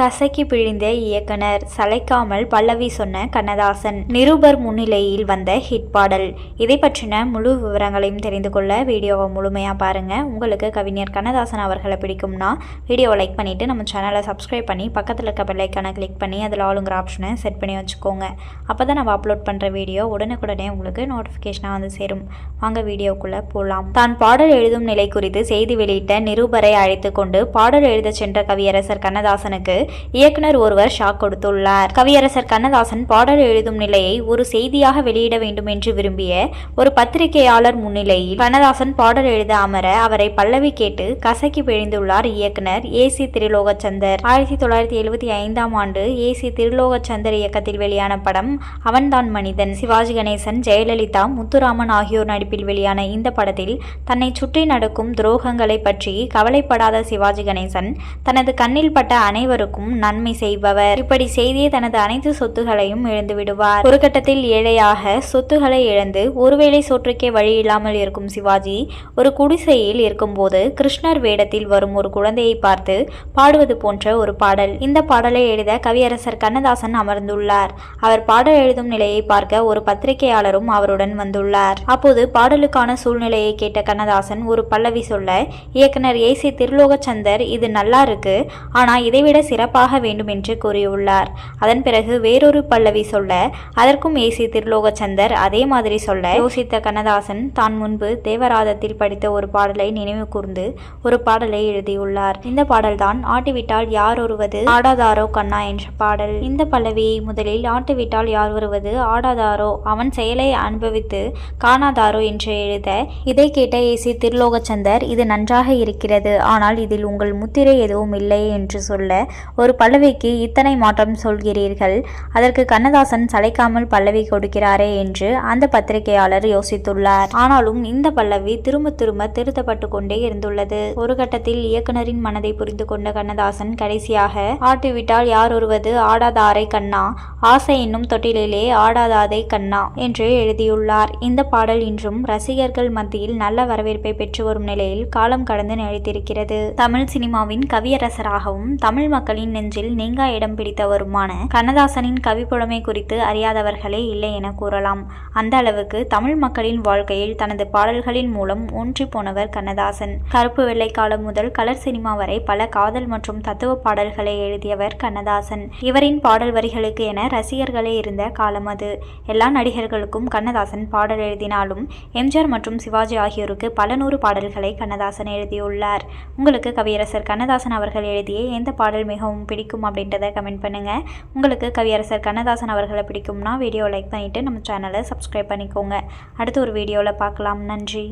கசக்கி பிழிந்த இயக்குனர் சளைக்காமல் பல்லவி சொன்ன கண்ணதாசன். நிருபர் முன்னிலையில் வந்த ஹிட் பாடல். இதை பற்றின முழு விவரங்களையும் தெரிந்து கொள்ள வீடியோவை முழுமையாக பாருங்கள் உங்களுக்கு கவிஞர் கண்ணதாசன் அவர்களை பிடிக்கும்னா வீடியோவை லைக் பண்ணிவிட்டு நம்ம சேனலை சப்ஸ்கிரைப் பண்ணி பக்கத்தில் இருக்க பெல்லைக்கான கிளிக் பண்ணி அதில் ஆளுங்கிற ஆப்ஷனை செட் பண்ணி வச்சுக்கோங்க. அப்போ தான் நம்ம அப்லோட் பண்ணுற வீடியோ உடனுக்குடனே உங்களுக்கு நோட்டிஃபிகேஷனாக வந்து சேரும். வாங்க வீடியோக்குள்ளே போகலாம் தான் பாடல் எழுதும் நிலை குறித்து செய்தி வெளியிட்ட நிருபரை அழைத்து கொண்டு பாடல் எழுத சென்ற கவியரசர் கண்ணதாசனுக்கு இயக்குனர் ஒருவர் ஷாக் கொடுத்துள்ளார். கவியரசர் கண்ணதாசன் பாடல் எழுதும் நிலையை ஒரு செய்தியாக வெளியிட வேண்டும் என்று விரும்பிய ஒரு பத்திரிகையாளர் முன்னிலையில் கண்ணதாசன் பாடல் எழுத அமர அவரை பல்லவி கேட்டு கசக்கி பிழிந்துள்ளார் இயக்குனர் ஏ சி திருலோகச்சந்தர். ஆயிரத்தி தொள்ளாயிரத்தி எழுபத்தி ஐந்தாம் ஆண்டு ஏ சி திருலோகச்சந்தர் இயக்கத்தில் வெளியான படம் அவன்தான் மனிதன். சிவாஜி கணேசன் ஜெயலலிதா முத்துராமன் ஆகியோர் நடிப்பில் வெளியான இந்த படத்தில் தன்னை சுற்றி நடக்கும் துரோகங்களை பற்றி கவலைப்படாத சிவாஜி கணேசன் தனது கண்ணில் பட்ட அனைவருக்கும் நன்மை செய்பவர். இப்படி செய்தே தனது அனைத்து சொத்துகளையும் இழந்து விடுவார். ஒரு கட்டத்தில் ஏழையாக சொத்துகளை இழந்து ஒருவேளை சோற்றுக்கே வழி இல்லாமல் இருக்கும் சிவாஜி ஒரு குடிசையில் இருக்கும்போது கிருஷ்ணர் வேடத்தில் வரும் ஒரு குழந்தையை பார்த்து பாடுவது போன்ற ஒரு பாடல். இந்த பாடலை எழுத கவியரசர் கண்ணதாசன் அமர்ந்துள்ளார். அவர் பாடல் எழுதும் நிலையை பார்க்க ஒரு பத்திரிகையாளரும் அவருடன் வந்துள்ளார். அப்போது பாடலுக்கான சூழ்நிலையை கேட்ட கண்ணதாசன் ஒரு பல்லவி சொல்ல இயக்குனர் ஏ. சி. திருலோகச்சந்தர் இது நல்லா இருக்கு. ஆனா இதைவிட சிறப்பாக வேண்டும் என்று கூறியுள்ளார். அதன் பிறகு வேறொரு பல்லவி சொல்ல அதற்கும் ஏசி திருலோகச்சந்தர் அதே மாதிரி சொல்ல யோசித்த கண்ணதாசன் தான் முன்பு தேவராதத்தில் படித்த ஒரு பாடலை நினைவு கூர்ந்து ஒரு பாடலை எழுதியுள்ளார். இந்த பாடல்தான் ஆட்டிவிட்டால் யார் ஒருவது ஆடாதாரோ கண்ணா என்ற பாடல். இந்த பல்லவியை முதலில் ஆட்டிவிட்டால் யார் வருவது ஆடாதாரோ அவன் செயலை அனுபவித்து காணாதாரோ என்று எழுத இதை கேட்ட ஏசி திருலோகச்சந்தர் இது நன்றாக இருக்கிறது ஆனால் இதில் உங்கள் முத்திரை எதுவும் இல்லை என்று சொல்ல ஒரு பல்லவிக்கு இத்தனை மாற்றம் சொல்கிறீர்கள்? அதற்கு கண்ணதாசன் சளைக்காமல் பல்லவி கொடுக்கிறாரே என்று அந்த பத்திரிகையாளர் யோசித்துள்ளார். ஆனாலும் இந்த பல்லவி திரும்ப திரும்ப திருத்தப்பட்டு கொண்டே இருந்துள்ளது. ஒரு கட்டத்தில் இயக்குனரின் மனதை புரிந்து கொண்ட கண்ணதாசன் கடைசியாக ஆட்டிவிட்டால் யார் ஒருவது? ஆடாதாரை கண்ணா? ஆசை என்னும் தொட்டிலே ஆடாதாதை கண்ணா என்று எழுதியுள்ளார். இந்த பாடல் இன்றும் ரசிகர்கள் மத்தியில் நல்ல வரவேற்பை பெற்று வரும் நிலையில் காலம் கடந்து நிலைத்திருக்கிறது. தமிழ் சினிமாவின் கவியரசராகவும் தமிழ் மக்களின் நெஞ்சில் நீங்கா இடம் பிடித்தவருமான கண்ணதாசனின் கவிப்புலமை குறித்து அறியாதவர்களே இல்லை என கூறலாம். அந்த அளவுக்கு தமிழ் மக்களின் வாழ்க்கையில் தனது பாடல்களின் மூலம் ஒன்றி போனவர் கண்ணதாசன். கருப்பு வெள்ளை காலம் முதல் கலர் சினிமா வரை பல காதல் மற்றும் தத்துவ பாடல்களை எழுதியவர் கண்ணதாசன். இவரின் பாடல் வரிகளுக்கு என ரசிகர்களே இருந்த காலம் அது. எல்லா நடிகர்களுக்கும் கண்ணதாசன் பாடல் எழுதினாலும் எம்ஜிஆர் மற்றும் சிவாஜி ஆகியோருக்கு பல நூறு பாடல்களை கண்ணதாசன் எழுதியுள்ளார். உங்களுக்கு கவியரசர் கண்ணதாசன் அவர்கள் எழுதிய எந்த பாடல் மிகவும் மிகவும் பிடிக்கும் அப்படின்றத கமெண்ட் பண்ணுங்கள் உங்களுக்கு கவியரசர் கண்ணதாசன் அவர்களை பிடிக்கும்னா வீடியோ லைக் பண்ணிவிட்டு நம்ம சேனலை சப்ஸ்கிரைப் பண்ணிக்கோங்க. அடுத்த ஒரு வீடியோவில் பார்க்கலாம். நன்றி.